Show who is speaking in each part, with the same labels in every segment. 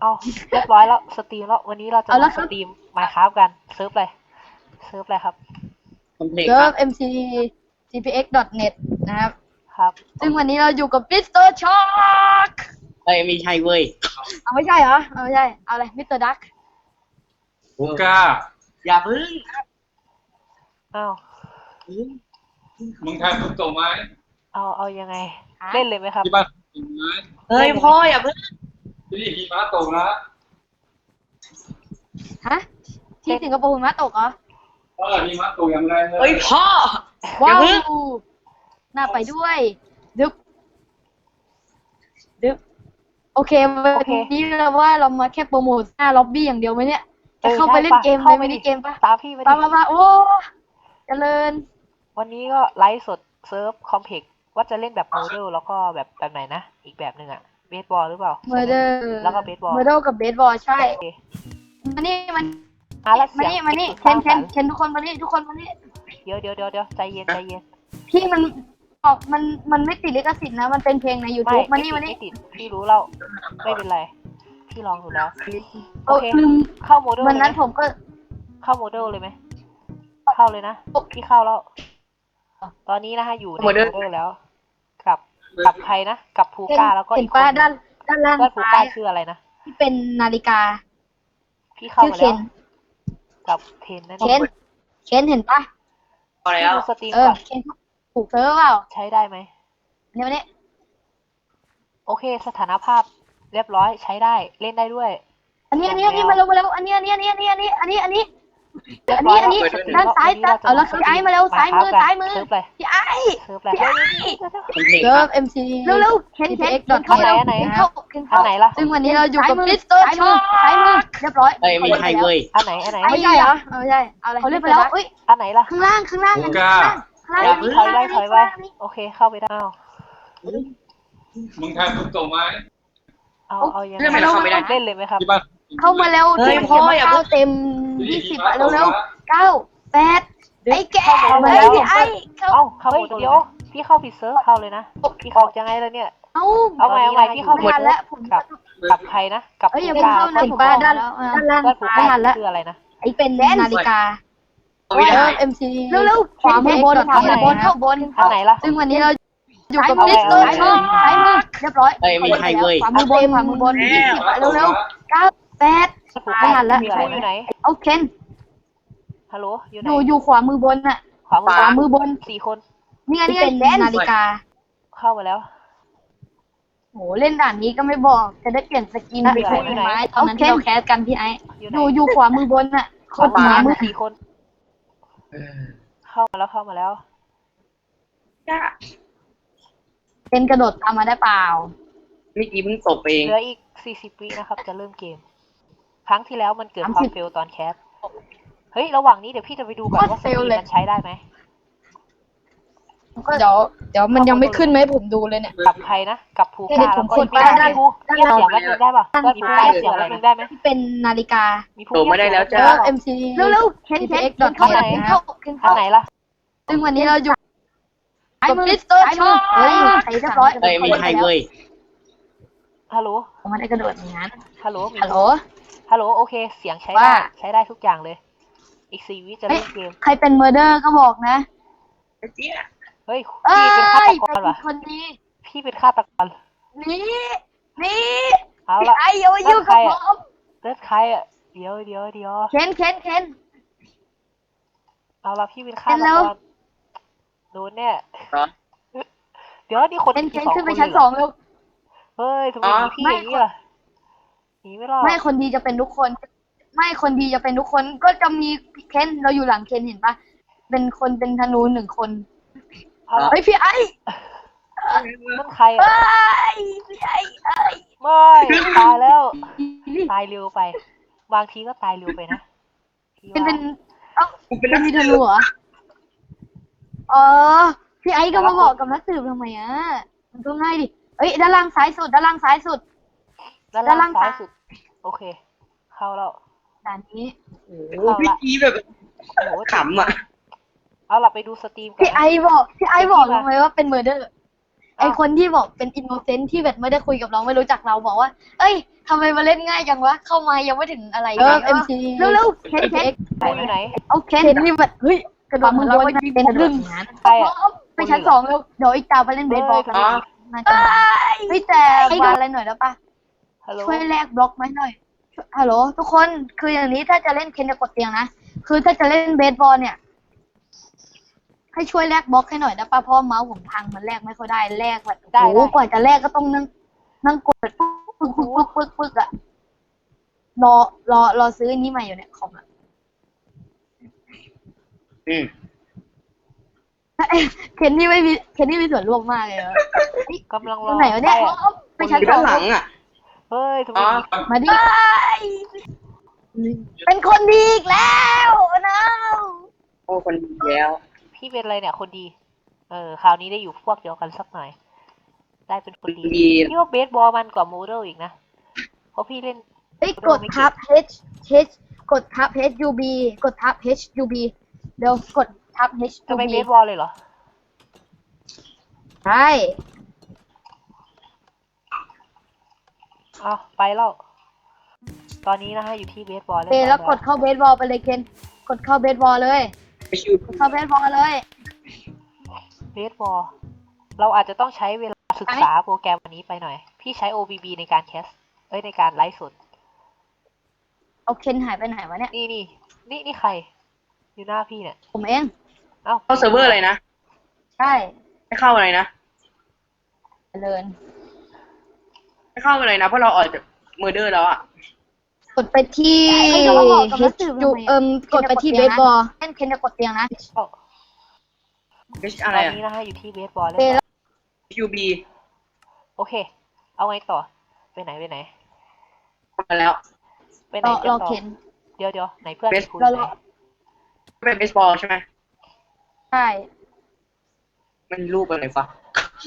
Speaker 1: เอาเรียบร้อยแล้วสตรีมแล้ววันนี้เราจะ
Speaker 2: เอาละ
Speaker 1: มา
Speaker 2: ค
Speaker 1: ส
Speaker 2: รับ
Speaker 1: ตรีมมาครับกันเซิร์ฟเลยเซิร์ฟเลยครับ
Speaker 3: คอมเพล็ก
Speaker 2: เซิ
Speaker 3: ค
Speaker 2: ร์
Speaker 3: รั
Speaker 2: ฟ
Speaker 3: บ
Speaker 2: mc gpx net นะครับ
Speaker 1: ครับ
Speaker 2: ซึ่งวันนี้เราอยู่กับมิสเตอร์ช็อค
Speaker 3: เอ้ยไม่ใช่เว้ย
Speaker 2: เอาไม่ใช่เหรอเอาไม่ใช่ เอาอะไรมิสเตอร์ดัก
Speaker 4: กูกล้า
Speaker 3: อย่าพึ่ง
Speaker 1: อ้าว
Speaker 4: มึงทายฟุตโตไหม
Speaker 1: เอาเอายังไง เล่นเลยไหมครับ
Speaker 4: ที่บ้านตกไหม
Speaker 3: เฮ้ยพ่ออย่าพึ่ง
Speaker 4: ที่นี่หิมะตกนะ
Speaker 2: ฮะ ที่สิงคโปร์หิมะตกเหรอ
Speaker 4: เออหิมะตกอย่างแรงเลย
Speaker 3: เฮ้ยพ่อ
Speaker 2: ว้าว
Speaker 3: อย่าเพิ่ง
Speaker 2: น่าไปด้วย ดึบดึบโอเควัน
Speaker 1: โอเค
Speaker 2: นี้เราว่าเรามาแค่โปรโมทหน้าล็อบบี้อย่างเดียวไหมเนี่ยจะ
Speaker 1: ออ
Speaker 2: เข้าไปเล่น
Speaker 1: ใช่
Speaker 2: เกม
Speaker 1: ข้า
Speaker 2: เลย
Speaker 1: ไป
Speaker 2: ไหม
Speaker 1: ดิ
Speaker 2: นี่เกมปะ
Speaker 1: ตามพี่ไป
Speaker 2: ปะ
Speaker 1: ดิ
Speaker 2: ปะปะโอ้เจริญ
Speaker 1: วันนี้ก็ไลฟ์สดเซิร์ฟคอมเพล็ก ว่าจะเล่นแบบโมเดลแล้วก็แบบแบบไหนนะ อีกแบบหนึ่งอะเบสบอลหรือเปล่า
Speaker 2: เมอร์เดอร์
Speaker 1: แล้วก็เบสบอล
Speaker 2: เมอร์เดอร์กับเบสบอลใช่
Speaker 1: โอเค
Speaker 2: มานี่มัน
Speaker 1: อะแล้ว
Speaker 2: มา
Speaker 1: เสียง
Speaker 2: นี่มานี่
Speaker 1: เสี
Speaker 2: เคน
Speaker 1: ยง
Speaker 2: เคนเคนทุกคนมานี่ทุกคนมานี่
Speaker 1: เดี๋ยวเดี๋ยวเดี๋ยวเดี๋ยวใจเย็นใจเย็น
Speaker 2: พี่มันออกมันมันไม่ติดลิขสิทธิ์นะ มันเป็นเพลงใน
Speaker 1: ไม่
Speaker 2: YouTube มา
Speaker 1: ไม่
Speaker 2: นี่
Speaker 1: ติด
Speaker 2: มานี่
Speaker 1: ไม่ติดพี่รู้แล้วไม่เป็นไรพี่ลองดูแล้วโอ
Speaker 2: โอ้
Speaker 1: เค
Speaker 2: ลืม
Speaker 1: เข้าโมเดล
Speaker 2: วัน
Speaker 1: เลยไหม
Speaker 2: นั้นผมก็
Speaker 1: เข้าโมเดลเลยไหมเข้าเลยนะพี่เข้าแล้ว ตอนนี้นะคะอยู่ในโมเดลแล้ว กับกับใครนะ กับภู
Speaker 2: เห็น
Speaker 1: ก้าแล้วก็
Speaker 2: เห็
Speaker 1: อี
Speaker 2: น
Speaker 1: กค
Speaker 2: ป้าน
Speaker 1: หนึ่ง
Speaker 2: ด้านด้านล่าง
Speaker 1: ด้านภู
Speaker 2: ซ้า
Speaker 1: ก้ายชื่ออะไรนะ
Speaker 2: ที่เป็นนาฬิกา
Speaker 1: พี่เข้า
Speaker 2: ชื่อ
Speaker 1: มา
Speaker 2: เคน
Speaker 1: แล้วกับเทนนั่น
Speaker 2: เคนเคนเห็นปะ
Speaker 3: พอ
Speaker 1: พี่
Speaker 3: แล้ว
Speaker 1: ดูสตรีม
Speaker 2: เออ
Speaker 1: ก่อน
Speaker 2: เคนถูกเซิร์ฟเปล่า
Speaker 1: ใช้ได้ไหม
Speaker 2: เนี่ยมานี่
Speaker 1: โอเค สถานภาพเรียบร้อยใช้ได้เล่นได้ด้วย
Speaker 2: อันนี้อันนี้อันนี้มาเร็วมาเร็วอันนี้อันนี้อันนี้อันนี้อันนี้อันนี้อันนี้
Speaker 1: เรียบ
Speaker 2: อัน
Speaker 1: ร้
Speaker 2: นี้
Speaker 1: ย
Speaker 2: อันนี้
Speaker 1: แล้ว
Speaker 2: ด้านซ้าย
Speaker 1: วันนี้เรจะ
Speaker 2: เอาแล้วพี่ไอ้มาเร็วซ้ายมือ
Speaker 1: ครับ
Speaker 2: ซ้ายมือ
Speaker 1: เซิร์ฟเลย
Speaker 2: พี่ไอ้
Speaker 1: เซิร์ฟเลย
Speaker 2: พี่ไอ้
Speaker 3: คอมเพล็ก
Speaker 2: เซิ
Speaker 3: ค
Speaker 2: ร์
Speaker 3: รั
Speaker 2: ฟ
Speaker 3: บ
Speaker 2: MC เร็วเร็วเคนเคนเคนเข้า
Speaker 1: อันไหนอันไหน
Speaker 2: เข้าเคน
Speaker 1: อั
Speaker 2: เข้าน
Speaker 1: ไหนล่ะ
Speaker 2: ซึ่งวันนี้เราอยู่กับมิสเตอร์ช็อคซ้ายมือเรียบร้อย
Speaker 3: เอ้ยไม่ใช่เว้ย
Speaker 1: อันไหนอันไหน
Speaker 2: ไม่ใช่เหรอไม่ใช่เอาอะไรเขาเรียกไปแล้วเอ้ย
Speaker 1: อันไหนล่ะ
Speaker 2: ข้างล่างข้างล่าง
Speaker 4: กู
Speaker 2: อัน
Speaker 4: ก
Speaker 2: นี้
Speaker 4: ล้า
Speaker 2: ข้างล่าง
Speaker 3: อย่า
Speaker 2: ข้าง
Speaker 1: ถอย
Speaker 2: ล่าง
Speaker 1: ไปถอยไปโอเคเข้าไปได้เอา
Speaker 4: มึงทายฟุตโตไหม
Speaker 1: เอาเอายัง
Speaker 3: เล่นไม่ได้เข้าไม่ได้
Speaker 1: เล่นเลยไหมครับ
Speaker 4: ที่บ้าน
Speaker 2: เข้ามาเร็ว
Speaker 3: เฮ้ย
Speaker 2: ที่
Speaker 3: พ่อ
Speaker 2: เขียน
Speaker 3: อย่า
Speaker 2: ว่า
Speaker 3: เพิ่
Speaker 2: เก้าง เต็ม
Speaker 4: ที่
Speaker 2: ยี่
Speaker 4: นี่
Speaker 2: สิบ
Speaker 4: หิมะ
Speaker 2: อะ
Speaker 4: ตก
Speaker 2: เร็ว
Speaker 4: นะ
Speaker 2: ๆเก้าแปดไอ้แก่
Speaker 1: เข้ามา
Speaker 2: เฮ้
Speaker 1: แล้
Speaker 2: ยวพี่ไอ้เข้า
Speaker 1: เอ้าเข้าหมดเดี๋ยวพี่เข้าผิดเซิร์ฟเข้าเลยนะพี่ออกยังไงแล้วเนี่ย
Speaker 2: เอ้า
Speaker 1: เอาใหม่เอาใหม่พี่เข้า
Speaker 2: ไม่ทันแล้วผม
Speaker 1: กับกับใครนะกับ
Speaker 2: เอ้ย
Speaker 1: ภู
Speaker 2: อย่าเพิ่ง
Speaker 1: ก้า
Speaker 2: เข้านะ
Speaker 1: แล้ว
Speaker 2: ผม
Speaker 1: ก็
Speaker 2: ป้าด้านด้านล่าง
Speaker 1: ด้านภู
Speaker 2: ไม่
Speaker 1: ก้า
Speaker 2: ทันแล้ว
Speaker 1: ชื่ออะไรนะ
Speaker 2: ไอ้เป็นนาฬิกา
Speaker 3: ไม่ได้
Speaker 2: เอ็มซีเร็วๆขวามือบนขวามือบนเข้าบน
Speaker 1: อันไหนล่ะ
Speaker 2: ซึ่งวันนี้เราอยู่กับ
Speaker 1: เอา
Speaker 2: มิสเตอร์
Speaker 1: เอา
Speaker 2: ช็อคซ้ายมือเรียบร้อย
Speaker 3: เอ้ยไม่ใช่เว้ย
Speaker 2: ขวามือบนขวามือบนยี่สิบอะเร็วๆเก้าแปด
Speaker 1: ภู
Speaker 2: ไม่
Speaker 1: ก้า
Speaker 2: ทันแล้ว
Speaker 1: ชื่ออะไรอยู่ไหน
Speaker 2: เอาเคน
Speaker 1: ฮัลโหล อยู่ไห
Speaker 2: อน ยู่อยู่ขวามือบนน่ะ
Speaker 1: ขวามื
Speaker 2: ขวามือบน
Speaker 1: สี่คน
Speaker 2: นี่ไงนี่ไงนาฬิกา
Speaker 1: เข้ามาแล้ว
Speaker 2: โหเล่นด่านนี้ก็ไม่บอก จะได้เปลี่ยนสกินไป
Speaker 1: อยู่
Speaker 2: คุ
Speaker 1: ไหน
Speaker 2: ณไม้ตอนนั้นที่เราแคสกันพี่ไอ้
Speaker 1: อยู่ไหน
Speaker 2: อยู่อยู่ขวามือบนน่ะ
Speaker 1: ขวา
Speaker 2: ขวามือ
Speaker 1: สี่คนเข้ามาแล้วเข้ามาแล้ว
Speaker 2: เป็นกระโดดตามมาได้เปล่า
Speaker 3: เมื่อกี้เพิ่งตบเอง
Speaker 1: เหลืออีกสี่สิบวินะครับ จะเริ่มเกม ครั้งที่แล้วมันเกิดความเฟลตอนแคสเฮ้ย ระหว่างนี้เดี๋ยวพี่จะไปดูก่อนว่าสตรีมมันใช้ได้ไหม
Speaker 2: เดี๋ยวเดี๋ยวมันยังไม่ขึ้นไหมผมดูเลยเนี่ย
Speaker 1: กับใครนะกับภู
Speaker 2: เดี๋
Speaker 1: ก้า
Speaker 2: ยวผม
Speaker 1: แล้วก็
Speaker 2: กด
Speaker 1: มี
Speaker 2: ไปด้าน
Speaker 1: ภูเงียบเสียงแป๊บนึงได้ป่ะ
Speaker 2: ด้าน
Speaker 1: มีภูก้าเสียงแป๊บนึงได้ไหม
Speaker 2: ที่เป็นนาฬิกา
Speaker 1: มีภู
Speaker 3: โตไม่ได้แล้ว
Speaker 2: เอ
Speaker 3: จ้า
Speaker 2: อ MC เร็วๆเคนเคนเข้าไหนเข้าเคน
Speaker 1: อัน
Speaker 2: เข้า
Speaker 1: ไหนล่ะ
Speaker 2: ซึ่งวันนี้เราอยู่กับมิสเตอร์ช็อคเฮ้ยใส่เรียบร้อย
Speaker 3: เอ้ยไม่ใช่เว้ย
Speaker 1: ฮัลโหล
Speaker 2: ผมไม่ได้กระโดดอย่างนั้น
Speaker 1: ฮัลโหลมี
Speaker 2: ฮัลโหล
Speaker 1: ฮัลโหลโอเค เสียงใช้ได้
Speaker 2: ว่า
Speaker 1: ใช้ได้ทุกอย่างเลย อีกสี่วิจะเล่นเกม
Speaker 2: ใครเป็นเมอร์เดอร์ก็บอกนะ
Speaker 1: เฮ้ย
Speaker 2: เอ้
Speaker 1: พี่เป็นฆายตกร
Speaker 2: เป็น
Speaker 1: วะ
Speaker 2: คนดี
Speaker 1: พี่เป็นฆาตกร
Speaker 2: นี่นี่
Speaker 1: เอา
Speaker 2: พี่
Speaker 1: ละ
Speaker 2: ไออย่ามายุ่งกับผม
Speaker 1: เลือดใครอะ เดี๋ยวเดี๋ยวเดี๋ยว
Speaker 2: เคนเคนเคน
Speaker 1: เอาละพี่เป็นฆา
Speaker 2: เห็
Speaker 1: ต
Speaker 2: นแล้
Speaker 1: ก
Speaker 2: ว
Speaker 1: รโดนเนี่ย
Speaker 3: เหรอ
Speaker 1: เดี๋ยวนี่คน
Speaker 2: เคน
Speaker 1: มี
Speaker 2: เคน
Speaker 1: สอง
Speaker 2: ขึ้น
Speaker 1: ค
Speaker 2: ไป
Speaker 1: น
Speaker 2: ชั้น
Speaker 1: เลยเห
Speaker 2: ส
Speaker 1: ร
Speaker 2: อ
Speaker 1: อง
Speaker 2: เร็ว
Speaker 1: เฮ้ยทำไม
Speaker 3: อ๋อ
Speaker 1: มีพี่อย่างนี้ล่ะ หนีไม่รอด
Speaker 2: ไม่คนดีจะเป็นทุกคน ไม่คนดีจะเป็นทุกคนก็จะมีเคนเราอยู่หลังเคนเห็นปะเป็นคนเป็นธนูหนึ่งคน
Speaker 1: เอาละ
Speaker 2: เฮ้ยพี่ไอ
Speaker 1: นั่นใคร
Speaker 2: เฮ้
Speaker 1: อะ
Speaker 2: ยพี่ไอเอ้ย
Speaker 1: ไม่ตายแล้ว ตายเร็วไป บางทีก็ตายเร็วไปนะพี่
Speaker 2: เป็น
Speaker 1: ว่า
Speaker 2: เป็นเอ้าเป็นมีธนูเหรออ๋อพี่ไอก็มาบอกกับนักสืบทำไมอะมันก็ง่ายดิเอ้ยด้านล่างซ้ายสุดด้านล่างซ้ายสุด
Speaker 1: ด้าน
Speaker 2: ด้าน
Speaker 1: ล่า
Speaker 2: ล่างง
Speaker 1: ซ้าย
Speaker 2: ซ้าย
Speaker 1: สุด โอเค เข้าแล้ว
Speaker 2: ด่านนี้
Speaker 3: โอ้โหพี่กี้แบบ
Speaker 1: โอ้โห
Speaker 3: ขำอะ
Speaker 1: เอาล่ะไปดูสตรีมก่อน
Speaker 2: พี่ไอบอกพี่ไอบอกทำไมว่าเป็นเมอร์เดอร์
Speaker 1: เอ
Speaker 2: ไอคนที่บอกเป็นอินโนเซนต์ที่แบบไม่ได้คุยกับเราไม่รู้จักเราบอกว่า เอ้ยทำไมมาเล่นง่ายจังวะ เข้ามายังไม่ถึงอะไร
Speaker 5: เออ
Speaker 2: เอ็มซีเร็วๆเคนเคน
Speaker 1: ไหนอยู่ไหน
Speaker 2: เอาเคนนี่แบบเฮ้ยกระโดดมือเราก็ยิงเป็นรึ่ง
Speaker 1: ใครอะ
Speaker 2: ไปชั้นสองเร็วเดี๋ยวอีกตาไปเล่นเบสบอลกัน
Speaker 3: อ๋อ
Speaker 2: น่าจะเฮ้ยแต่วางอะไรหน่อยได้ปะ
Speaker 1: ฮัลโหล
Speaker 2: ช่วยแลกบล็อกไหมหน่อยฮัลโหลทุกคนคืออย่างนี้ถ้าจะเล่นเคนจะกดเตียงนะคือถ้าจะเล่นเบสบอลเนี่ย ให้ช่วยแลกบล็อกให้หน่อยได้ปะเพราะว่าเมาส์ผมพังมันแลกไม่ค่อยได้แลกแบบโอ้โหกว่าจะแลกก็ต้องนั่งนั่งกดปึ๊กปึ๊กปึ๊กปึ๊กปึ๊กอะรอรอรอซื้ออันนี้มาอยู่เนี่ยของอะ
Speaker 3: อืม
Speaker 2: เคนนี่ไม่มีเคนนี่มีส่วนร่วมมากเลยอะ
Speaker 1: กำลัง
Speaker 2: ต
Speaker 1: ร
Speaker 2: ร
Speaker 1: อง
Speaker 2: ไหนวะเนี่ย
Speaker 1: ใครอะ
Speaker 2: ไปชั้น
Speaker 3: อยู่
Speaker 2: สอ
Speaker 3: ด้างนหลังอะ
Speaker 1: เฮ้ยทำไม
Speaker 3: อ๋อ
Speaker 1: มี
Speaker 2: มาดิ เป็นคนดีอีกแล้วนะ
Speaker 3: โอ้คนดีแล้ว
Speaker 1: พี่เป็นอะไรเนี่ยคนดี เออคราวนี้ได้อยู่พวกเดียวกันสักหน่อย ได้เป็นคนดี
Speaker 3: ดี
Speaker 1: พี่ว่าเบสบอลมันกว่าโมเดลอีกนะ เพราะพี่เล่น
Speaker 2: เฮ้ยกดทับ H H กดทับ H U B กดทับ H U B เดี๋ยวกดทับ H
Speaker 1: จะ
Speaker 2: U
Speaker 1: ไป
Speaker 2: B
Speaker 1: เบสบอลเลยเหรอ
Speaker 2: ใช่
Speaker 1: เอาไปแล้ว ตอนนี้นะฮะอยู่ที่เบสบอล
Speaker 2: โอเคแล้วกดเข้าเบสบอลไปเลยเคนกดเข้าเบสบอลเลย
Speaker 3: ไปชิว
Speaker 2: กดเข้าเบสบอลเลย
Speaker 1: เบสบอลเราอาจจะต้องใช้เวลาศึกษาโปรแกรมอันนี้ไปหน่อย พี่ใช้ OBB ในการแคสเอ้ยในการไลฟ์สด
Speaker 2: เอาเคนหายไปไหนวะเนี่ย
Speaker 1: นี่นี่นี่นี่ใคร อยู่หน้าพี่เนี่ย
Speaker 2: ผมเอง
Speaker 1: เอ้า
Speaker 3: เข้าเซิร์ฟเวอร์อะไรนะ
Speaker 2: ใช่
Speaker 3: ไม่เข้าอะไรนะ
Speaker 2: เจริญ
Speaker 3: ไม่เข้าอะไรนะเพราะเราออกจากมือเดอร์แล้วอะ
Speaker 2: กดไปที่ H U เอิ่มกดไปที่เบสบอลเคนเคนจะกดเตียงนะ
Speaker 1: เอ้า
Speaker 3: ไม่ใช่
Speaker 1: ต
Speaker 3: อะ
Speaker 1: อ
Speaker 3: ไร
Speaker 1: น
Speaker 3: อะ
Speaker 1: นี้นะฮะอยู่ที่เบสบอลเลย
Speaker 2: เบส
Speaker 3: ยูบี
Speaker 1: โอเค เอาไงต่อ ไปไหนไปไหน
Speaker 3: มาแล้ว
Speaker 1: ไปไหน
Speaker 2: รอ
Speaker 1: กัน
Speaker 2: รอ
Speaker 1: ต่อ
Speaker 2: เคน
Speaker 1: เดี๋ยวเดี๋ยวไหนเพื่อน
Speaker 3: เบส
Speaker 1: คุณ
Speaker 2: รอ
Speaker 1: ไหน
Speaker 2: รอ
Speaker 3: เป็นเบสบอลใช่ไหม
Speaker 2: ใช่
Speaker 3: มันรูปอะไรฟะ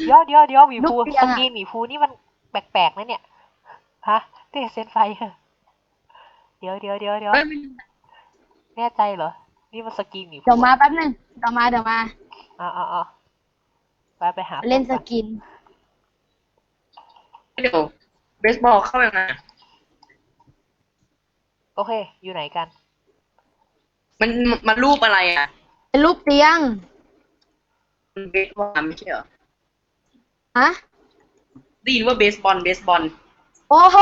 Speaker 1: เดี๋ยวเดี๋ยวเดี๋ยวหมี
Speaker 2: ลู
Speaker 1: ภู
Speaker 2: กเตีย
Speaker 1: ส
Speaker 2: งอะ
Speaker 1: กรีนหมีภูนี่มัน แปลกๆนะเนี่ยฮะเตะเซนไฟเหรอเดี๋ยวเดี๋ยวเดี๋ยวเดี๋ยว
Speaker 3: เฮ้ยมัน
Speaker 1: แน่ใจเหรอ นี่มันสกรีนหมีภู
Speaker 2: เดี๋ยวมาแป๊บหนึงเดี๋ยวมาเดี๋ยวมา
Speaker 1: อ่าอ่าอ่าไปไปหา
Speaker 2: เล่นส
Speaker 1: ก่อน
Speaker 2: กิน
Speaker 3: เดี๋ยวเบสบอลเข้ายังไงอะ
Speaker 1: โอเค อยู่ไหนกัน
Speaker 3: มันมันรูปอะไรอะ
Speaker 2: เป็นรูปเตียง
Speaker 3: มันเบสบอลไม่ใช่เหรอ
Speaker 2: ฮะ
Speaker 3: ได้ยินว่าเบสบอลเบสบอล
Speaker 2: โอ้โห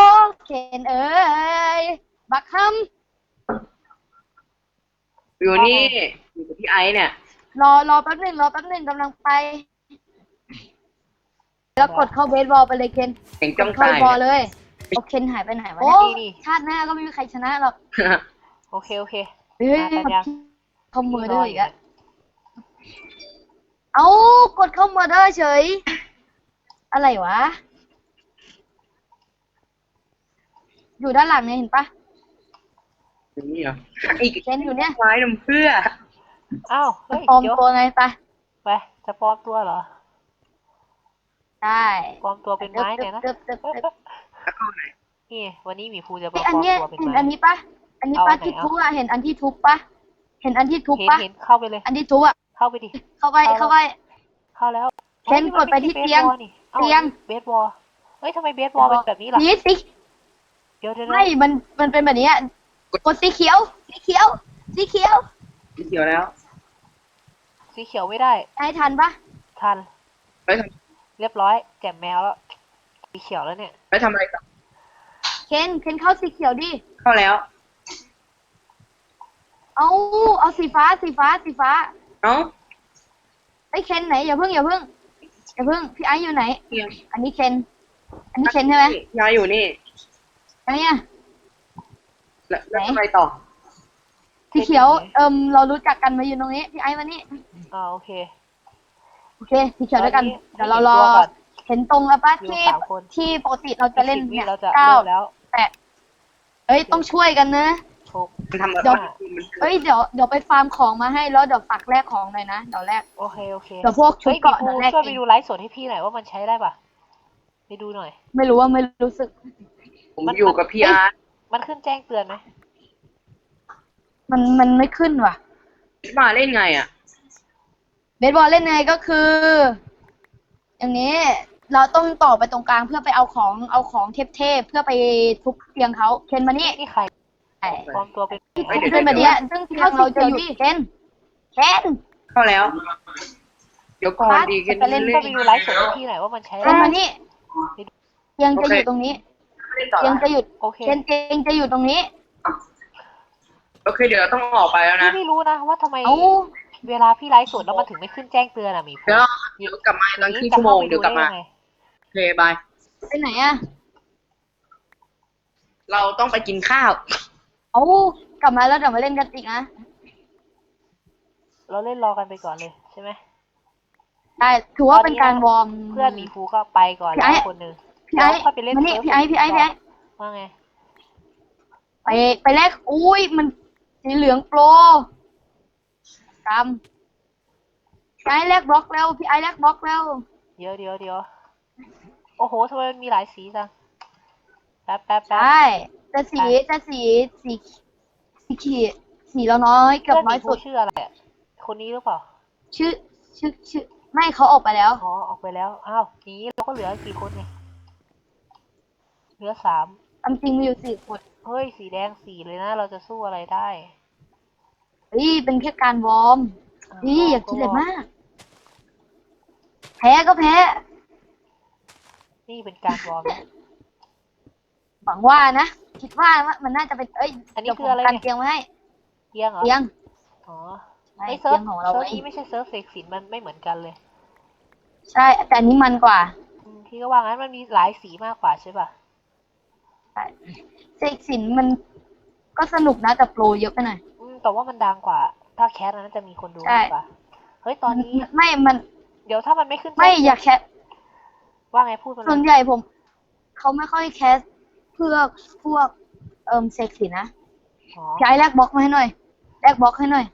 Speaker 2: เคนเอ้ยบักฮัม
Speaker 3: อยู่นี่อยู่กับพี่ไอซ์เนี่ย
Speaker 2: รอรอแป๊บหนึ่งรอแป๊บหนึ่งกำลังไป แล้วกดเข้าเบสบอลไปเลยเคน
Speaker 3: เสียง
Speaker 2: ก
Speaker 3: จ้อ
Speaker 2: ด
Speaker 3: ง
Speaker 2: เข้า
Speaker 3: ตาย
Speaker 2: บอลเลยโอเคนหายไปไหนวะ
Speaker 1: นี่
Speaker 2: เนี่ย
Speaker 1: นี่
Speaker 2: ชาติหน้าก็ไม่มีใครชนะหรอก
Speaker 1: โอเค โอเค
Speaker 2: เฮ้ย
Speaker 1: มากันยัง
Speaker 2: เข้ามือด้วยอีกอะเอากดเข้ามาได้เฉย อะไรวะ อยู่ด้านหลังเนี่ยเห็นปะ
Speaker 3: อยู่นี่เหรออีก
Speaker 2: เคนอยู่เนี่ย
Speaker 3: ไม้นำเพื่อ
Speaker 1: อ้าวเฮ้ย
Speaker 2: ปลอม
Speaker 1: เดี๋ยว
Speaker 2: ตัวไงปะ
Speaker 1: ไปจะปลอมตัวเหรอ
Speaker 2: ได้
Speaker 1: ปลอมตัวเป็นไม้เนี่ยนะ
Speaker 2: ตึ๊บตึ๊บตึ๊บตึ๊บ
Speaker 3: แล้วเข้าไหน
Speaker 1: นี่วันนี้หมีภูจะปล
Speaker 2: เฮ้
Speaker 1: อยม
Speaker 2: อันเนี้ย
Speaker 1: ตัวเป็น
Speaker 2: เห็น
Speaker 1: ไม้
Speaker 2: อันนี้ปะอันนี้ปะ
Speaker 1: เอาอันไหน
Speaker 2: ที่ทุบอะเห็นอันที่ทุบปะเห็นอันที่ทุบ
Speaker 1: เห็น
Speaker 2: ปะ
Speaker 1: เห็นเข้าไปเลย
Speaker 2: อันที่ทุบอะ
Speaker 1: เข้าไปดิ
Speaker 2: เข้าไป
Speaker 1: เอา
Speaker 2: เข้าไป
Speaker 1: เข้าแล้ว
Speaker 2: เคนกดไปที่เตียง
Speaker 1: เอ้า
Speaker 2: เตียง
Speaker 1: เบสบอลเฮ้ยทำไมเบสบอลเป็นแบบนี้ล่ะ
Speaker 2: นี่สิ
Speaker 1: เดี๋ยวเดี๋ยวเดี๋ยว
Speaker 2: ไม่ มัน มันเป็นแบบนี้อะกดสีเขียว สีเขียว สีเขียว
Speaker 3: สีเขียวแล้ว
Speaker 1: สีเขียวไม่ได้
Speaker 2: ให้ทันปะ
Speaker 1: ทัน
Speaker 3: ไปท
Speaker 1: เรียบร้อยแจ่มแมวแล้วสีเขียวแล้วเนี่ยำ
Speaker 3: ไปทำอะไรต่อ
Speaker 2: เคนเคนเข้าสีเขียวดิ
Speaker 3: เข้าแล้ว
Speaker 2: เอาเอาสีฟ้า สีฟ้า สีฟ้า
Speaker 3: เอ้า
Speaker 2: ไอ้ยเคนไหน อย่าเพิ่ง อย่าเพิ่ง อย่าเพิ่ง พี่ไอซ์อยู่ไหน
Speaker 3: เตียง
Speaker 2: อันนี้เคน อันนี้เคนใช่ไหม
Speaker 3: ยายอยู่นี่
Speaker 2: อันเนี้ย
Speaker 3: แล้วแล้ว
Speaker 2: ไหน
Speaker 3: ทำอะไรต่อ
Speaker 2: สีเขียวเอิมเรารู้จักกันมาอยู่ตรงนี้พี่ไอซ์มานี่
Speaker 1: อ่าโอเค
Speaker 2: โอเคสีเขียวด้วยกัน
Speaker 1: ตอนนี้
Speaker 2: เดี๋ยวเรารอ
Speaker 1: ให้เห็นตัวก่อน
Speaker 2: เห็นตรงแล้วปะ
Speaker 1: อยู่
Speaker 2: ที่
Speaker 1: สามคน
Speaker 2: ที่ปกติเราจะเล่น
Speaker 1: สิบวิ
Speaker 2: เนี่ย
Speaker 1: เราจะ
Speaker 2: เก้า
Speaker 1: เริ่มแล้ว
Speaker 2: แปดเอ้ยต้องช่วยกันนะ
Speaker 1: หก
Speaker 3: มันทำอะไร
Speaker 2: เดี๋ยว
Speaker 3: มันคือ
Speaker 2: เอ้ยเดี๋ยวเดี๋ยวไปฟาร์มของมาให้แล้วเดี๋ยวฝากแลกของหน่อยนะเดี๋ยวแลก
Speaker 1: โอเคโอเค
Speaker 2: เดี๋ยวพวกชุด
Speaker 1: เฮ้ย
Speaker 2: เกราะ
Speaker 1: พี่ภู
Speaker 2: เดี๋ยวแลก
Speaker 1: ช่วย
Speaker 2: เอ
Speaker 1: ไป
Speaker 2: ง
Speaker 1: ดูไลฟ์สดให้พี่หน่อยว่ามันใช้ได้ปะไปดูหน่อย
Speaker 2: ไม่รู้ว่าไม่รู้สึก
Speaker 3: ผม
Speaker 1: มัน
Speaker 3: อยู่กับพี่อาร์ต
Speaker 1: มันขึ้นแจ้งเตือนไหม
Speaker 2: มันมันไม่ขึ้นว่ะ
Speaker 3: มาเล่นไงอะ
Speaker 2: เบสบอลเล่นไงก็คือ อย่างนี้เราต้องต่อไปตรงกลางเพื่อไปเอาของเอาของเทพๆเพื่อไปทุบเตียงเขาเคนมานี่
Speaker 1: นี่ใคร
Speaker 2: ใช่
Speaker 1: ปลอมตัวเป็น
Speaker 3: เฮ้ยเดี๋ยว
Speaker 2: เคนแบบเนี้ยซึ่งเตียงเราจะอยู่เคนเคน
Speaker 3: เข้าแล้ว เดี๋ยวก่อนดีกัน
Speaker 2: จะเล่น
Speaker 3: เล่
Speaker 1: ก็
Speaker 3: น
Speaker 1: ไปดูไลฟ์สดที่ไหนว่ามันใช้
Speaker 2: เคนมานี่เตียงจะอยู่ตรงนี้
Speaker 3: เล่นต่อ
Speaker 2: เตียงจะอยู่
Speaker 1: โอเค
Speaker 2: เคนเตียงจะอยู่ตรงนี้
Speaker 3: โอเคเดี๋ยวเราต้องออกไปแล้ว
Speaker 1: พี่
Speaker 3: นะ
Speaker 1: ไม่รู้นะว่าทำไม
Speaker 2: เอ้า
Speaker 1: เวลาพี่ไลฟ์สดแล้วมันถึงไม่ขึ้นแจ้งเตือนอะหมีภู
Speaker 3: เดี๋ยวเดี๋ยวกลับมาตอนครึ่งชั่วโมงเดี๋ยวกลับมา
Speaker 1: จะ
Speaker 3: โอเคบาย
Speaker 2: ไปไหนอะ
Speaker 3: เราต้องไปกินข้าว
Speaker 2: เอ้ากลับมาแล้วเดี๋ยวมาเล่นกันอีกนะ
Speaker 1: เข้าไปดูได้ไงเราเล่นรอกันไปก่อนเลยใช่ไหม
Speaker 2: ได้ถือว่าเป็นการวอร์ม
Speaker 1: เพื่อนหมีภูก็ไปก่อน
Speaker 2: พี่
Speaker 1: แล้
Speaker 2: ไอ้
Speaker 1: วคนหนึ่ง
Speaker 2: พี่ไอ้
Speaker 1: เดี๋ยวค่อยไปเล่น
Speaker 2: มานี่
Speaker 1: เซิร์ฟ
Speaker 2: พี่ไอ้พี่ไอ้พี่ไอ้
Speaker 1: ว่าไง
Speaker 2: ไปไปแลกอุ้ยมันสีเหลืองโปรกำพี่ไอ้แลกบล็อกแล้วพี่ไอ้แลกบล็อกแล้ว
Speaker 1: เดี๋ยวเดี๋ยวเดี๋ยวโอ้โหทำไมมันมีหลายสีจัง แป๊บแป๊บ
Speaker 2: ใช
Speaker 1: แป๊บ่
Speaker 2: แต่สีแต่สีสีสีขีดสีเราน้อยเกือบ
Speaker 1: เพื่อนห
Speaker 2: น้อ
Speaker 1: มี
Speaker 2: ย
Speaker 1: ภู
Speaker 2: สุด
Speaker 1: ชื่ออะไรอะคนนี้หรือเปล่า
Speaker 2: ชื่อชื่อชื่อไม่เขาออกไปแล้ว
Speaker 1: อ๋อ ออกไปแล้ว อ้าวอย่างนี้เราก็เหลือกี่คนเนี่ย เหลือสาม
Speaker 2: ตามจริงมีอยู่สี่คน
Speaker 1: เฮ้ยสีแดงสี่เลยนะ เราจะสู้อะไรได้
Speaker 2: เฮ้ยเป็นแค่การวอร์มนี่อย่าคิดเลยมาก แพ้ก็แพ้
Speaker 1: นี่เป็นการวอร์มนะ
Speaker 2: หวังว่านะ คิดว่ามันน่าจะเป็น เอ้ย
Speaker 1: อันนี้
Speaker 2: เดี๋ยว
Speaker 1: คืออะไร
Speaker 2: ผมกัน
Speaker 1: เนี่ย
Speaker 2: เตียงไว้ให้
Speaker 1: เตียงเหรอ
Speaker 2: เตียง
Speaker 1: อ๋อ
Speaker 2: ใช่
Speaker 1: ไอ
Speaker 2: เตี
Speaker 1: เซิร์ฟ
Speaker 2: ยงของเรา
Speaker 1: เซิร์ฟ
Speaker 2: ไว้
Speaker 1: นี้ไม่ใช่เซิร์ฟเสกสินมันไม่เหมือนกันเลย
Speaker 2: ใช่ แต่อันนี้มันกว่า
Speaker 1: อืมพี่ก็ว่างั้นมันมีหลายสีมากกว่าใช่ป่ะ
Speaker 2: ใช่เสกสินมันก็สนุกนะแต่โปรเยอะไปหน่อย
Speaker 1: อืมแต่ว่ามันดังกว่า ถ้าแคสนั้นจะมีคนดู
Speaker 2: ใช่
Speaker 1: มากกว่าเฮ้ยตอนนี้
Speaker 2: ไม่มัน
Speaker 1: เดี๋ยวถ้ามันไม่ขึ้น
Speaker 2: ไม่
Speaker 1: แจ้ง
Speaker 2: อยากแคส
Speaker 1: ว่าไงพูดมาเล
Speaker 2: ส่วน
Speaker 1: ย
Speaker 2: ใหญ่ผม เขาไม่ค่อยแคสเพื่อพวกเอิมเสกสินนะ
Speaker 1: อ๋อ
Speaker 2: พี่ไอ้แลกบล็อกมาให้หน่อยแลกบล็อกให้หน่อย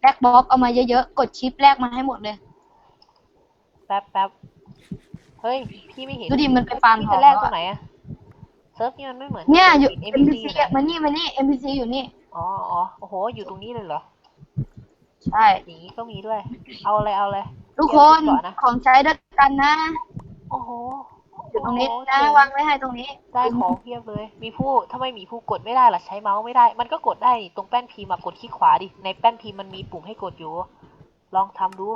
Speaker 2: แลกบล็อกเอามาเยอะๆกดชิปแลกมาให้หมดเลย
Speaker 1: แป๊บแป๊บเฮ้ยพี่ไม่เห็น
Speaker 2: ดูดิมันไปฟาร์ม
Speaker 1: พี่
Speaker 2: ทอ
Speaker 1: จะ
Speaker 2: ง
Speaker 1: แลก
Speaker 2: แล้ว
Speaker 1: ตรง
Speaker 2: อะ
Speaker 1: ไหนอะเซิร์ฟนี่มันไม่เหมือน
Speaker 2: เนี่ยอยู่
Speaker 1: เอ็ม
Speaker 2: NPC
Speaker 1: พี
Speaker 2: อะมานี่มานี่ NPC อยู่นี่
Speaker 1: อ๋ออ๋อโอ้โห อยู่ตรงนี้เลยเหรอ
Speaker 2: ใช่
Speaker 1: อย่างนี้ก็มีด้วย เอาอะไรเอาอะไร
Speaker 2: ทุกคน
Speaker 1: เดี๋ยวก่อนนะ
Speaker 2: ของใช้ด้วยกันนะ
Speaker 1: โอ้โห
Speaker 2: อยู่ตรงนี้
Speaker 1: โอ้โห
Speaker 2: นะ
Speaker 1: เจ๋ง
Speaker 2: วางไว้ให้ตรงนี้
Speaker 1: ได้ของเพียบเลย มีผู้ทำไมมีผู้กดไม่ได้ล่ะใช้เมาส์ไม่ได้ มันก็กดได้นี่ตรงแป้นพิมพ์อะกดคลิกขวาดิ ในแป้นพิมพ์มันมีปุ่มให้กดอยู่ ลองทำดู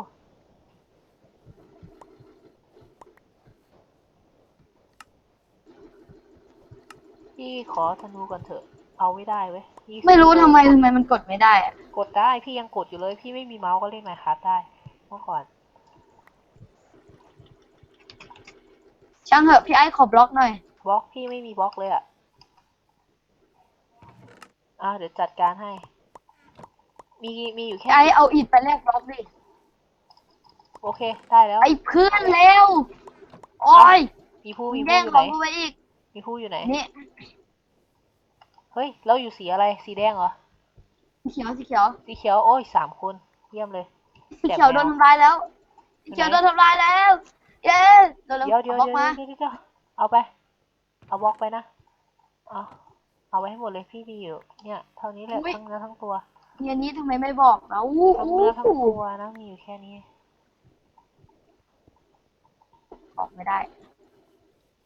Speaker 1: พี่ขอธนูก่อนเถอะ เอาไม่ได้เว้ย20
Speaker 2: ไม่รู้ทำไมทำไมมันกดไม่ได้อะ
Speaker 1: กดได้พี่ยังกดอยู่เลย พี่ไม่มีเมาส์ก็เล่นไมค์ครับได้เมื่อก่อน
Speaker 2: ช่างเหอะพี่ไอ้ขอบล็อกหน่อย
Speaker 1: บล็อกพี่ไม่มีบล็อกเลยอะอะเดี๋ยวจัดการให้ มีมีอยู่แค่
Speaker 2: พี่ไอ้เอาอิดไปแลกบล็อกดิ
Speaker 1: โอเคได้แล้ว
Speaker 2: ไอ้เพื่อนเร็วโอ้ย
Speaker 1: มีผู้มี
Speaker 2: แย่
Speaker 1: ผู้
Speaker 2: ง
Speaker 1: อยู่
Speaker 2: ข
Speaker 1: ไหน
Speaker 2: องกูไปอีก
Speaker 1: มีผู้อยู่ไหน
Speaker 2: นี่
Speaker 1: เฮ้ย เราอยู่สีอะไร สีแดงเหรอ
Speaker 2: สีเขียวสีเขียว
Speaker 1: สีเขียว โอ้ยสามคน เยี่ยมเลย
Speaker 2: สีเขียวโดนทำร้ายแล้วสีเขียว
Speaker 1: ไหน
Speaker 2: โดนทำร้ายแล้ว เย้โดนแล้ว
Speaker 1: เดี๋ยวเดี๋ยว
Speaker 2: บล็อก
Speaker 1: เดี๋ยว
Speaker 2: มา
Speaker 1: เดี๋ยวเดี๋ยวเอาไป เอาบล็อกไปนะ เอาเอาไว้ให้หมดเลยพี่มีอยู่ เนี่ย เท่านี้แหละทั้งเนื้อทั้งตัว
Speaker 2: เฮียนี้ทำไมไม่บอกนะอู้
Speaker 1: ทั้ง
Speaker 2: อู้
Speaker 1: เนื้อทั้งตัวนะมีอยู่แค่นี้
Speaker 2: บอกไม่ได้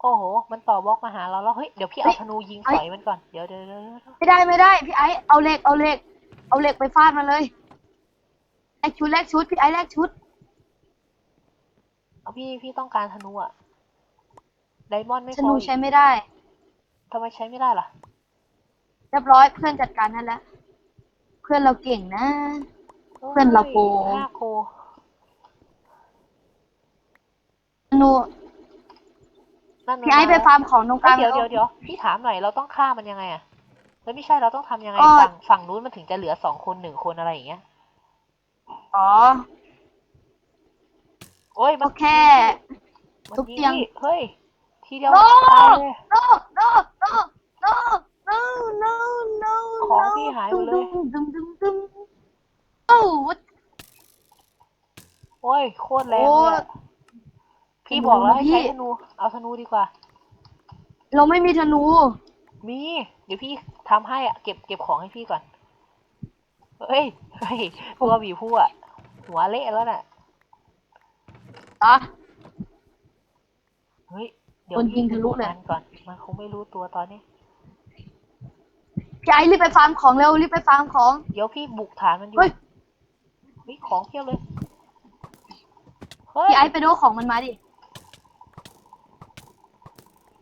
Speaker 1: โอ้โห มันต่อบล็อกมาหาเราแล้วเฮ้ย เดี๋ยวพี่
Speaker 2: เฮ้
Speaker 1: เอา
Speaker 2: ย
Speaker 1: ธนูยิง
Speaker 2: เฮ้
Speaker 1: ส
Speaker 2: ย
Speaker 1: อยมันก่อน เดี๋ยวเดี๋ยวเดี๋ยวเดี๋ยว
Speaker 2: ไม่ได้ไม่ได้พี่ไอ้เอาเหล็กเอาเหล็ก เอาเหล็กไปฟาดมันเลยแลกชุดแลกชุดพี่ไอ้แลกชุด
Speaker 1: เอาพี่พี่ต้องการธนูอะไดมอนด์ไม่
Speaker 2: ธ
Speaker 1: พอ
Speaker 2: นู
Speaker 1: อีก
Speaker 2: ใช้ไม่ได้
Speaker 1: ทำไมใช้ไม่ได้ล่ะ
Speaker 2: เรียบร้อยเพื่อนจัดการนั่นแล้วเพื่อนเราเก่งนะ เพื่อนเราโกง
Speaker 1: ห้าโก
Speaker 2: ธนู
Speaker 1: นั่นมัน
Speaker 2: พี่ไอ้ไป
Speaker 1: มา
Speaker 2: ฟาร์มของตรงก
Speaker 1: เฮ้
Speaker 2: ลายง
Speaker 1: เดี๋ยว
Speaker 2: แล้
Speaker 1: เดี๋ยวเดี๋ยวพี่ถามหน่อยเราต้องฆ่ามันยังไงอะแล้วไม่ใช่เราต้องทำยังไง
Speaker 2: ก็
Speaker 1: ฝั่งฝั่งนู้นมันถึงจะเหลือสองคนหนึ่งคนอะไรอย่างเงี้ย
Speaker 2: อ๋อ
Speaker 1: โอ้ยมั
Speaker 2: ก็
Speaker 1: น
Speaker 2: แค่
Speaker 1: มัน
Speaker 2: ทุบ
Speaker 1: ยิ
Speaker 2: เตียง
Speaker 1: พี่เฮ้ย ทีเดียว
Speaker 2: โน
Speaker 1: ตายเลย
Speaker 2: no no no no no no no
Speaker 1: ของพี่หายหมดเลย
Speaker 2: ตึมตึมตึมตึมโอ้ what
Speaker 1: โอ้ยโคตรแรงเลยอะ พี่บอกแล้วให้ใช้ธนู เอาธนูดีกว่า
Speaker 2: เราไม่มีธนู
Speaker 1: มี เดี๋ยวพี่ทำให้อะเก็บเก็บของให้พี่ก่อน เฮ้ย เฮ้ยตัวบีผู้อะหัวเละแล้วน่ะ
Speaker 2: อะ
Speaker 1: เฮ้ย เดี๋ยว
Speaker 2: คนยิ
Speaker 1: พี่
Speaker 2: งทะลุเลย
Speaker 1: มันก่อน มันคงไม่รู้ตัวตอนนี้
Speaker 2: พี่ไอ้รีบไปฟาร์มของเร็วรีบไปฟาร์มของ
Speaker 1: เดี๋ยวพี่บุกฐานมันอยู่
Speaker 2: เฮ้ย
Speaker 1: มีของเพียบเลย เฮ้ย
Speaker 2: พี่ไอ้ไปดูของมันมาดิ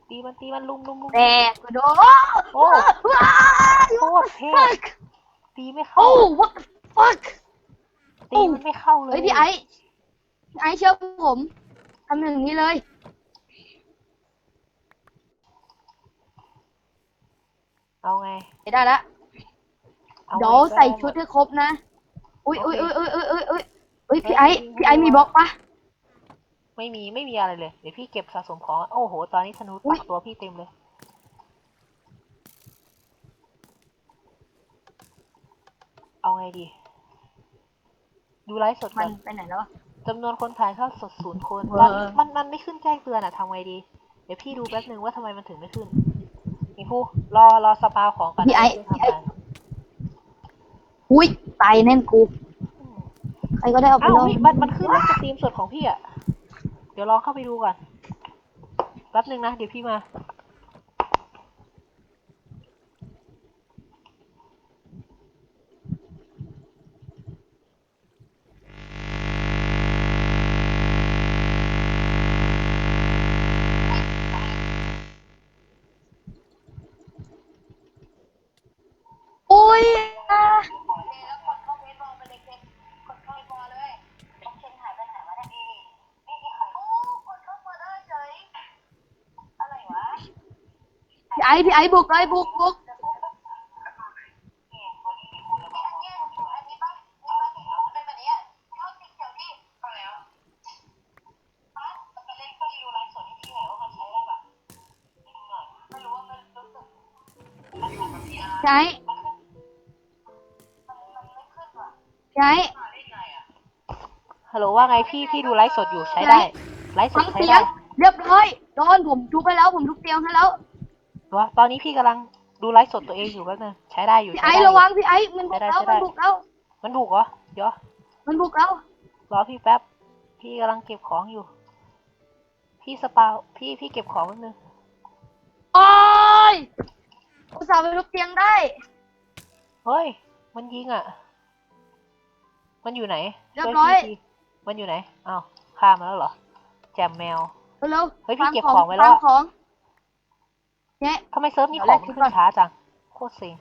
Speaker 1: ตีมันตีมันลุมลุมลุม
Speaker 2: แตกไปดู
Speaker 1: โอ้
Speaker 2: ว้าย
Speaker 1: โคตรเท่
Speaker 2: fuck
Speaker 1: ตีไม่เข้า
Speaker 2: โอ้ what the fuck
Speaker 1: ตีมันไม่เข้าเลย
Speaker 2: เฮ้ยพี่ไอ้พี่ไอ้เชื่อผมทำอย่างนี้เลย
Speaker 1: เอาไง
Speaker 2: ได้ละ
Speaker 1: อาไง
Speaker 2: เดี๋ยว
Speaker 1: ก็
Speaker 2: ใส่
Speaker 1: ได้
Speaker 2: ชุด
Speaker 1: หม
Speaker 2: ให้ครบนะ อุ้ย
Speaker 1: โอ
Speaker 2: อุ้ย
Speaker 1: เค
Speaker 2: อุ้ยอุ้ยอุ้ยอุ้ยอุ้ยพี่ไอ้พี่ไอ้มีบล็อกปะ
Speaker 1: ไม่มีไม่มีอะไรเลย เดี๋ยวพี่เก็บสะสมของ โอ้โห ตอนนี้ธนู
Speaker 2: อุ๊
Speaker 1: ปั
Speaker 2: ย
Speaker 1: กตัวพี่เต็มเลย เอาไงดี ดูไลฟ์สด
Speaker 2: มั
Speaker 1: กันน
Speaker 2: ไปไหนแล้ววะ
Speaker 1: จำนวนคนถ่ายทอดสดศูนย์คน
Speaker 2: เอ
Speaker 1: มัน
Speaker 2: อ
Speaker 1: มันมันไม่ขึ้นแจ้งเตือนอะทำไงดี เดี๋ยวพี่ดูแป๊บนึงว่าทำไมมันถึงไม่ขึ้นนี่ผู้รอรอสปาวของกัน
Speaker 2: พี่ไอ้
Speaker 1: นะเพื่ทำงาน
Speaker 2: อุ้ยตายแน่นกู
Speaker 1: อืม
Speaker 2: ใครก็ได้เอาไป
Speaker 1: อ้าว
Speaker 2: ลอง
Speaker 1: เฮ้ยมันมันขึ้นในสตรีมสดของพี่อะ เดี๋ยวลองเข้าไปดูก่อนแป๊บนึงนะ เดี๋ยวพี่มา
Speaker 2: อุ้ยอะพี่ ไอ้พี่ไอ้บุกเลยบุกบุกพี่ไอ้พี่ไอ้
Speaker 1: ฮัลโหลว่าไงพี่พี่ดูไลฟ์สดอยู่ใช้ได้ไลฟ์ส
Speaker 2: ฟั
Speaker 1: ด
Speaker 2: ง
Speaker 1: ใช้
Speaker 2: เสีย
Speaker 1: ได้
Speaker 2: งเรียบร้อยโดนผมทุบไปแล้วผมทุบเตียงให้แล้ว
Speaker 1: วะตอนนี้พี่กำลังดูไลฟ์สดตัวเองอยู่แป๊บนึงใช้ได้อยู่
Speaker 2: พี่
Speaker 1: ใช้
Speaker 2: ไอ้
Speaker 1: ได้อยู่
Speaker 2: ระวังพี่ไอ้มันบุก
Speaker 1: ใช้ได้
Speaker 2: แล้ว
Speaker 1: ใช้ได้
Speaker 2: มันบุกแล้ว
Speaker 1: มันถูกเหรอ เดี๋ยว
Speaker 2: มันบุกแล้ว
Speaker 1: รอพี่แป๊บ พี่กำลังเก็บของอยู่ พี่สปาวพี่พี่เก็บของแป๊บนึง
Speaker 2: โอ้ยอุตส่าห์ไปทุบเตียงได้
Speaker 1: เฮ้ย มันยิงอะ มันอยู่ไหน
Speaker 2: เรียบ
Speaker 1: ช่วย
Speaker 2: ร้อย
Speaker 1: พี่ทีมันอยู่ไหนอ้าวฆ่ามาแล้วเหรอ แจมแมว
Speaker 2: เร็วๆ
Speaker 1: เฮ้ยพี่
Speaker 2: ฟั
Speaker 1: เก็บของไว้แล้ว
Speaker 2: ฟัของ เนี่ย
Speaker 1: ทำไมเซิร์ฟนี้
Speaker 2: เดี๋
Speaker 1: ข
Speaker 2: ยว
Speaker 1: อง
Speaker 2: แรก
Speaker 1: มัน
Speaker 2: คลิป
Speaker 1: ขึ้
Speaker 2: ก่อน
Speaker 1: นช้าจัง โคตรเซ็ง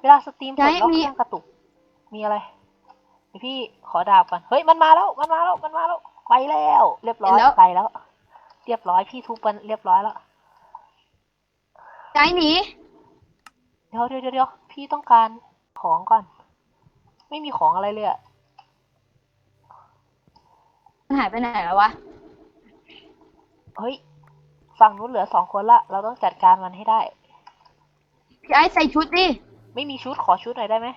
Speaker 1: เวลาสตรีมสด
Speaker 2: ใช่
Speaker 1: แล้ว
Speaker 2: มี
Speaker 1: เครื่องกระตุก มีอะไรเดี๋ยวพี่ขอดาบก่อน เฮ้ย มันมาแล้ว มันมาแล้ว มันมาแล้ว ไปแล้ว เรียบร้อยไปแล้ว เรียบร้อยพี่ทุบมันเรียบร้อยแล้ว
Speaker 2: ใจหนี
Speaker 1: เดี๋ยวเดี๋ยวเดี๋ยวเดี๋ยวพี่ต้องการของก่อน ไม่มีของอะไรเลยอะ
Speaker 2: มันหายไปไหนแล้ววะ
Speaker 1: เฮ้ย ฝั่งนู้นเหลือสองคนละ เราต้องจัดการมันให้ได้
Speaker 2: พี่ไอ้ใส่ชุดดิ
Speaker 1: ไม่มีชุดขอชุดหน่อยได้ไหม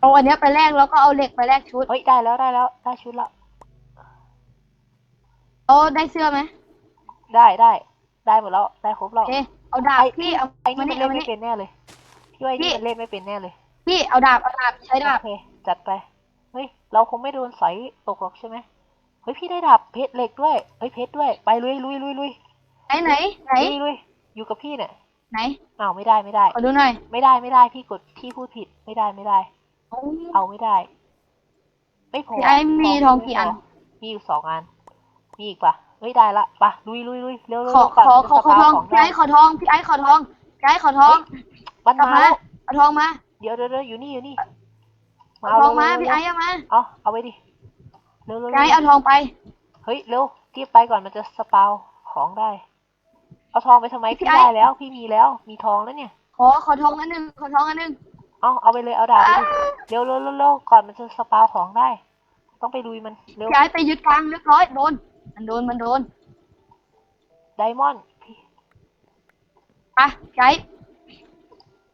Speaker 2: เอาอันเนี้ยไปแลกแล้วก็เอาเหล็กไปแลกชุด
Speaker 1: เฮ้ยได้แล้วได้แล้วได้ชุดละ
Speaker 2: เอาได้เสื้อไหม
Speaker 1: ได้ได้ได้หมดแล้วได้ครบแล้ว
Speaker 2: โอเคเอาดาบ
Speaker 1: ไอ้
Speaker 2: พี่เอา
Speaker 1: ไอ้
Speaker 2: มา
Speaker 1: นี่
Speaker 2: นี่
Speaker 1: มัน
Speaker 2: เอา
Speaker 1: เล่น
Speaker 2: มา
Speaker 1: ไม่
Speaker 2: นี่
Speaker 1: เป็นแน่เลยพี่ว่าไอ้นี่
Speaker 2: พี่
Speaker 1: มันเล่นไม่เป็นแน่เลย
Speaker 2: พี่เอาดาบเอาดาบใช้ดาบ
Speaker 1: โอเคจัดไปเฮ้ยเราคงไม่โดนสอยตกหรอกใช่ไหมเฮ้ยพี่ได้ดาบเพชรเหล็กด้วยเฮ้ยเพชรด้วยไปลุยลุยลุยลุย
Speaker 2: ไหนไหนไหน
Speaker 1: ลุยลุยอยู่กับพี่เนี่ย
Speaker 2: ไหน
Speaker 1: อ้าวไม่ได้ไม่ได้
Speaker 2: ขอดูหน่อย
Speaker 1: ไม่ได้ไม่ได้พี่กดพี่พูดผิดไม่ได้ไม่ได้
Speaker 2: โอ้
Speaker 1: เอาไม่ได้ ไม่พอ
Speaker 2: พี่ไอ้มีทองกี่อัน
Speaker 1: มีอยู่สองอัน มีอีกปะเฮ้ยได้ละปะลุยลุยลุยเร็วเร็ว
Speaker 2: ขอ
Speaker 1: ก่น
Speaker 2: ขอ
Speaker 1: มัน
Speaker 2: ขอ
Speaker 1: จะ
Speaker 2: ขอทอง
Speaker 1: สปา
Speaker 2: พี่ไอ้ขอทองพี่ไอ้ขอทองพี่ไอ้ขอทอง
Speaker 1: มัน
Speaker 2: กลับ
Speaker 1: มา
Speaker 2: มา
Speaker 1: แล้ว
Speaker 2: เอาทองมา
Speaker 1: เดี๋ยวเดี๋ยวเดี๋ยวอยู่นี่อยู่นี่
Speaker 2: เอาทองมา
Speaker 1: เร็ว
Speaker 2: พี่
Speaker 1: เร็ว
Speaker 2: ไอ้เอามา
Speaker 1: เอาเอาไปดิ เร็วเร็ว
Speaker 2: พี่ไอ้
Speaker 1: เร็ว
Speaker 2: เอาทองไป
Speaker 1: เฮ้ยเร็วรีบไปก่อนมันจะสปาวของได้ เอาทองไปทำไม
Speaker 2: พี่
Speaker 1: พี่
Speaker 2: ไอ้
Speaker 1: ได้แล้ว พี่มีแล้ว มีทองแล้วเนี่ย
Speaker 2: ขอขอทองอันหนึ่งขอทองอันหนึ่ง
Speaker 1: เอาเอาไปเลยเอาดาบไปดิเร็วเร็วเร็วเร็วก่อนมันจะสปาวของได้ ต้องไปลุยมันเร็ว
Speaker 2: พี่ไอ้ไปยึดกลางเรียบร้อยโดน มันโดนมันโดน
Speaker 1: ไดมอนด์พี่
Speaker 2: ไปพี่ไอ้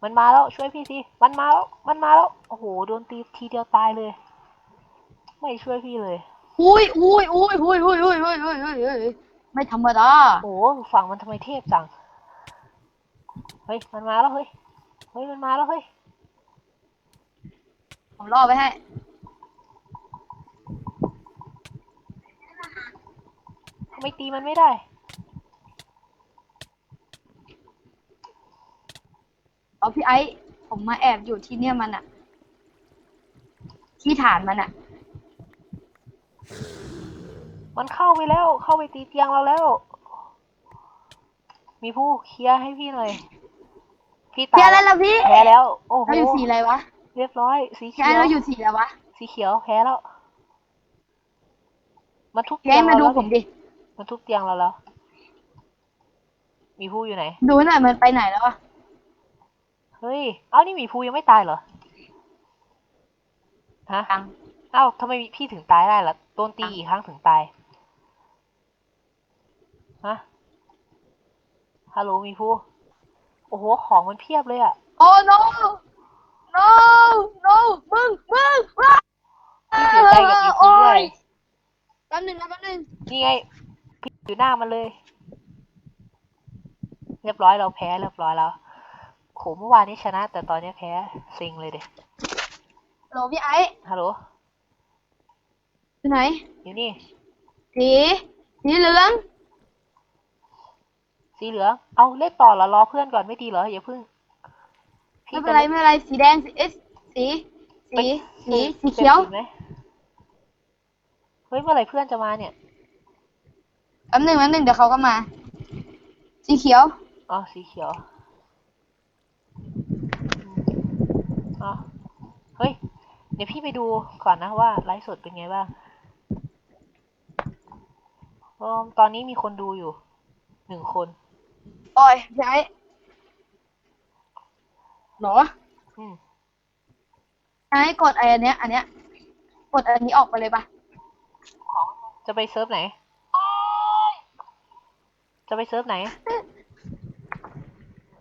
Speaker 1: มันมาแล้วช่วยพี่สิมันมาแล้วมันมาแล้วโอ้โหโดนตีทีเดียวตายเลย ไม่ช่วยพี่เลย
Speaker 2: อุ้ยอุ้ยอุ้ยอุ้ยอุ้ยอุ้ยอุ้ยอุ้ยอุ้ยอุ้ยไม่ธรรมดา
Speaker 1: โอ้โหฝั่งมันทำไมเทพจัง เฮ้ย มันมาแล้วเฮ้ย เฮ้ย มันมาแล้วเฮ้ย
Speaker 2: ผมรอไว้ให้
Speaker 1: ทำไมตีมันไม่ได้
Speaker 2: เอาพี่ไอ้ผมมาแอบอยู่ที่เนี่ยมันอะที่ฐานมันอะ
Speaker 1: มันเข้าไปแล้ว เข้าไปตีเตียงเราแล้ว มีผู้เคลียร์ให้พี่หน่อย พี่ตา
Speaker 2: เพี้ย
Speaker 1: ย
Speaker 2: อะไรล่ะพี่
Speaker 1: แพ้แล้ว โอ้โห
Speaker 2: เราอยู่สีอะไรวะ
Speaker 1: เรียบร้อย สี
Speaker 2: พี่
Speaker 1: เขีย
Speaker 2: ไอ้
Speaker 1: ว
Speaker 2: เราอยู่สีอะไรวะ
Speaker 1: สีเขียวแพ้แล้วมันทุบ
Speaker 2: พี่
Speaker 1: เตีย
Speaker 2: ไอ้
Speaker 1: ง
Speaker 2: มา
Speaker 1: เรา
Speaker 2: ดู
Speaker 1: แล้ว
Speaker 2: ผมดิ
Speaker 1: มันทุบเตียงเราแล้ว มีผู้อยู่ไหน
Speaker 2: ดูหน่อยมันไปไหนแล้วอะ
Speaker 1: เฮ้ย เอ้านี่หมีภูยังไม่ตายเหรอ ฮะ
Speaker 2: ตัง
Speaker 1: เอ้าทำไมพี่ถึงตายได้ล่ะ โดนตีกี่ครั้งถึงตาย ฮะฮัลโหลหมีภูโอ้โห ของมันเพียบเลยอะ
Speaker 2: โอ้ no no no มึง มึงว้า
Speaker 1: พี่เสียใจกับหมีภูด้วย
Speaker 2: แป๊บหนึงนะแป๊บหนึง
Speaker 1: นี่ไงพี่อยู่หน้ามันเลย เรียบร้อยเราแพ้เรียบร้อยแล้วโหเมื่อวานนี้ชนะ แต่ตอนนี้แพ้ซิงเลยเด็
Speaker 2: โหลพี่ไอ้
Speaker 1: ฮัลโหล
Speaker 2: อยู่ไหน
Speaker 1: อยู่นี่
Speaker 2: สี สีเหลือง
Speaker 1: สีเหลือง เอาเล่นต่อเหรอรอเพื่อนก่อนไม่ดีเหรออย่าเพิ่ง
Speaker 2: ไม่เป็นไรไม่เป็นไรสีแดงสีเอะสีสีสีสีเขียว
Speaker 1: ป็นไหมเฮ้ยเมื่อไหร่เพื่อนจะมาเนี่ย
Speaker 2: แป๊บหนึงแป๊บหนึงเดี๋ยวเขาก็มา สีเขียว
Speaker 1: อ๋อสีเขียวอืมอ๋อเฮ้ย เดี๋ยวพี่ไปดูก่อนนะว่าไลฟ์สดเป็นไงบ้างเอิ่มตอนนี้มีคนดูอยู่หนึ่งคน
Speaker 2: โอ้ยพี่ไอ้เหรอ
Speaker 1: อืม
Speaker 2: ไอ้กดไอ้อันเนี้ย อันเนี้ย กดอันนี้ออกไปเลยปะ
Speaker 1: จะไปเซิร์ฟไหน จะไปเซิร์ฟไหน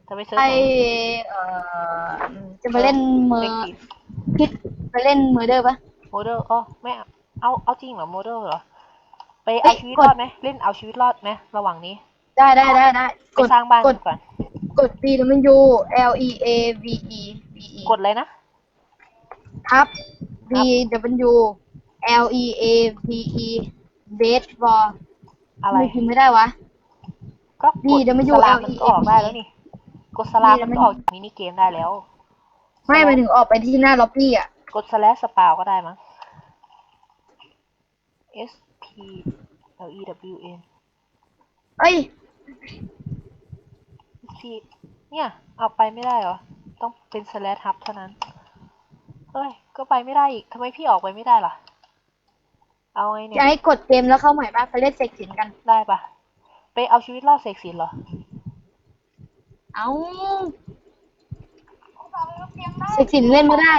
Speaker 1: จะไปเซิร์ฟ
Speaker 2: ไอ
Speaker 1: ไหน
Speaker 2: เอ่อจะมาเล่นเมอ
Speaker 1: เล็ก
Speaker 2: ร์
Speaker 1: สิบ
Speaker 2: คิดไปเล่นเมอร์เดอร์ปะ
Speaker 1: โมเดลอ๋อไม่เอาเอาเอาจริงเหรอโมเดลเหรอ ไป
Speaker 2: เอ้
Speaker 1: เอา
Speaker 2: ย
Speaker 1: ชีวิต
Speaker 2: ก
Speaker 1: ร
Speaker 2: ด
Speaker 1: อดไหมเล่นเอาชีวิตรอดไหมระหว่างนี้
Speaker 2: ได้ได้ได้ได้
Speaker 1: ไปสร้างบ้าน
Speaker 2: ก
Speaker 1: กั
Speaker 2: ด
Speaker 1: นก่อน
Speaker 2: กด B W L E A V E V E
Speaker 1: กดเลยนะ
Speaker 2: ทับ B W L E A V E base ball
Speaker 1: อะไร
Speaker 2: ไม่พิมพ์ไม่ได้วะ
Speaker 1: ก็ก
Speaker 2: B
Speaker 1: ด
Speaker 2: W
Speaker 1: สลาม
Speaker 2: L
Speaker 1: มัน
Speaker 2: E
Speaker 1: ก็ออก
Speaker 2: M
Speaker 1: ได้แล้วนี่ กดสลาม
Speaker 2: B
Speaker 1: มัน
Speaker 2: W
Speaker 1: ก็ออกจากมินิเกมได้แล้ว
Speaker 2: ไม่ไปถึงออกไปที่หน้าล็อบบี้อะ
Speaker 1: กดสแลชสปาวก็ได้มั้ง S P L E W N
Speaker 2: เอ้ย
Speaker 1: P เนี่ย เอาไปไม่ได้เหรอ ต้องเป็นสแลชฮับเท่านั้นเฮ้ย ก็ไปไม่ได้อีกทำไมพี่ออกไปไม่ได้ล่ะ เอาไงเนี่
Speaker 2: จะ
Speaker 1: ย
Speaker 2: ให้กดเกมแล้วเข้าใหม่ป่ะไปเล่นเซ็กสินกัน
Speaker 1: ได้ปะไปเอาชีวิตรอดเสกสินเหรอ
Speaker 2: เอาเซ็กสินเล่นไม่ได้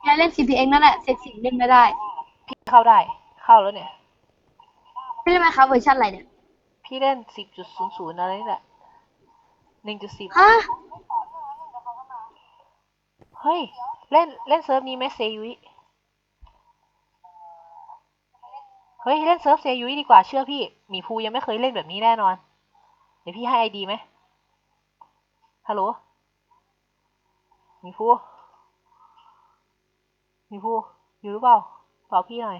Speaker 2: แค่เล่น CPX นั่นแหละเซ็กสินเล่นไม่ได้
Speaker 1: พี่เข้าได้ เข้าแล้วเนี่ย
Speaker 2: พี่เล่นไหมครับเวอร์ชันอะไรเนี่ย
Speaker 1: พี่เล่นสิบจุดศูนย์ศูนย์อะไรนี่แหละหนึ่งจุดสิบ
Speaker 2: ฮะ
Speaker 1: เฮ้ย เล่นเล่นเซิร์ฟนี้ไหมเซยุยเฮ้ย เล่นเซิร์ฟเซยุยดีกว่าเชื่อพี่หมีภูยังไม่เคยเล่นแบบนี้แน่นอน เดี๋ยวพี่ให้ไอดีไหมฮัลโหลหมีภูหมีภูอยู่หรือเปล่าตอบพี่หน่อย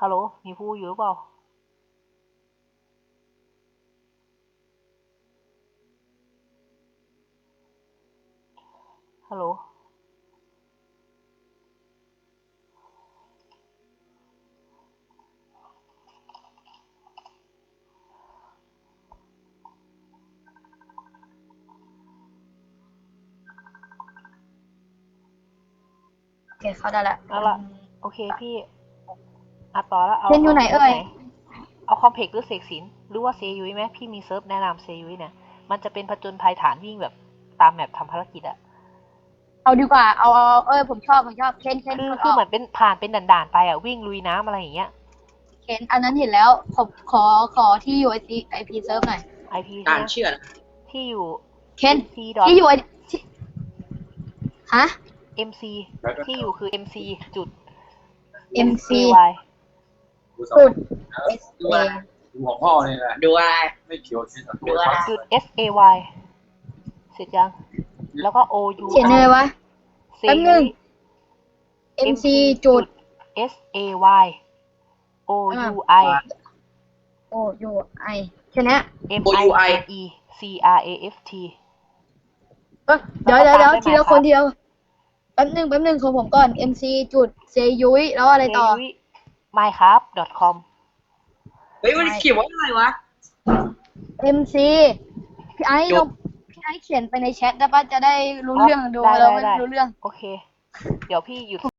Speaker 1: ฮัลโหลหมีภูอยู่หรือเปล่า ฮัลโหล
Speaker 2: โอเคเข้าได้ละ
Speaker 1: เอาละโอเคพี่อะต่อแล้วเอา
Speaker 2: เล่นอยู่ไหนเอ่ย
Speaker 1: เอาคอมเพล็กซ์หรือเสกสินหรือว่าเซยุยไหมพี่มีเซิร์ฟแนะนำเซยุยเนี่ย มันจะเป็นผจญภัยฐานวิ่งแบบตามแมปทำภารกิจอะ
Speaker 2: เอาดีกว่าเอาเอาเออผมชอบผมชอบเคนเคน
Speaker 1: คือ
Speaker 2: กด
Speaker 1: คือ
Speaker 2: อ
Speaker 1: เหมื
Speaker 2: อก
Speaker 1: อนเป็นผ่านเป็นด่านๆไปอะวิ่งลุยน้ำอะไรอย่างเงี้ย
Speaker 2: เคนอันนั้นเห็นแล้วขอขอขอที่อยู่ไอซีไอพีเซิร์ฟหน่อย
Speaker 1: IP
Speaker 3: อ่าน
Speaker 1: นะ
Speaker 3: เชื่อนะ
Speaker 1: ที่อยู่
Speaker 2: เคน
Speaker 1: mc ดอท
Speaker 2: ที่อยู่ไอที่ฮะ
Speaker 1: mc ที่อยู่คือ mc จุด
Speaker 2: MC
Speaker 1: ay
Speaker 4: ดูสอง
Speaker 2: สุด S
Speaker 3: ดู
Speaker 2: A
Speaker 3: อะไร
Speaker 4: ดูของพ่อนี่แหละ
Speaker 3: ดูอะไร
Speaker 4: ไม่เขียวที่สังเก
Speaker 3: ดู
Speaker 4: ต
Speaker 3: อะไร
Speaker 1: จุด s a y เสร็จยัง แล้วก็ o u
Speaker 2: เขียนยังไงวะแป๊บนึง MC จุด
Speaker 1: S A Y O O U I
Speaker 2: O U I แค่เนี้ย
Speaker 1: M I N E C R A F T
Speaker 2: เอ้ยเดี๋ยว
Speaker 1: แล้
Speaker 2: เดี๋ยว
Speaker 1: วก็
Speaker 2: เดี๋ยว
Speaker 1: ตามด้วย
Speaker 2: ทีละคน
Speaker 1: ไหมครับ
Speaker 2: ทีละแป๊บหนึ่งแป๊บหนึ่งของผมก่อน MC จุดเซยุ้ยแล้วอะไรต่อ
Speaker 1: minecraft.com
Speaker 3: เฮ้ยมันเขียนว่าอะไรวะ
Speaker 2: MC พี่ไอ้
Speaker 3: จ
Speaker 2: เรา
Speaker 3: บ
Speaker 2: พี่ไอ้เขียนไปในแชทได้ปะจะได้รู้เรื่องดู
Speaker 1: ได้
Speaker 2: เรา
Speaker 1: ได้
Speaker 2: ไม่
Speaker 1: ได้
Speaker 2: รู้เรื่อง
Speaker 1: โอเค เดี๋ยวพี่หยุด